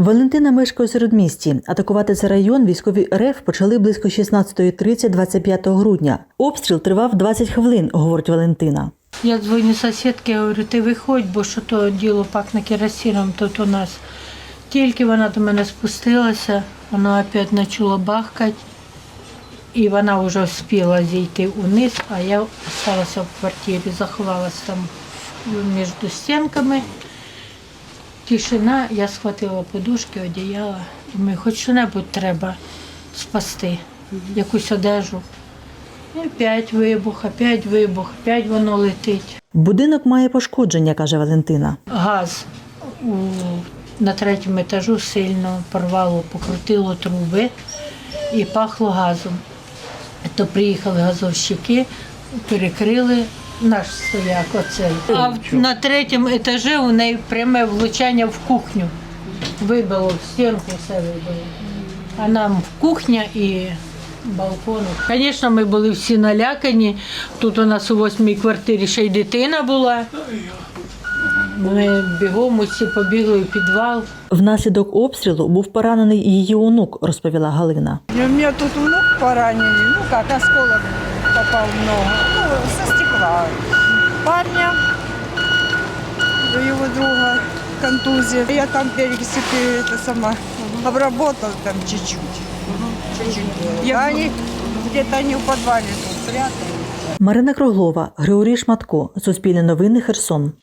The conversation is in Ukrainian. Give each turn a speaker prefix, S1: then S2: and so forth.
S1: Валентина мешкає у середмісті. Атакувати цей район військові РФ почали близько 16.30 25 грудня. Обстріл тривав 20 хвилин, говорить Валентина.
S2: Я дзвоню сусідці, говорю, ти виходь, бо що то діло пахне керосином тут у нас. Тільки вона до мене спустилася, вона опять почала бахкати, і вона вже встигла зійти вниз, а я залишилася в квартирі, заховалася там між стінками. Тишина, я схватила подушки, одіяла. Думаю, хоч що-небудь треба спасти, якусь одежу. І опять вибух, опять вибух, опять воно летить.
S1: Будинок має пошкодження, каже Валентина.
S2: Газ у, на третьому етажу сильно порвало, покрутило труби і пахло газом. То приїхали газовщики, перекрили наш стояк оцей. А в- на третьому етажі у неї пряме влучання в кухню. Вибило в стінку, все вибило. А нам в кухня і балкон. Звісно, ми були всі налякані. Тут у нас у восьмій квартирі ще й дитина була. Ми бігом усі побігли в підвал.
S1: Внаслідок обстрілу був поранений її онук, розповіла Галина.
S3: У меня тут внук поранили, ну как, осколок попал в ногу, ну, со стекла. Парня, до його друга, контузія. Я там это сама, обработала там чуть-чуть. Чуть-чуть они, где-то они в подвале тут спрятали.
S1: Марина Круглова, Григорій Шматко, Суспільне новини, Херсон.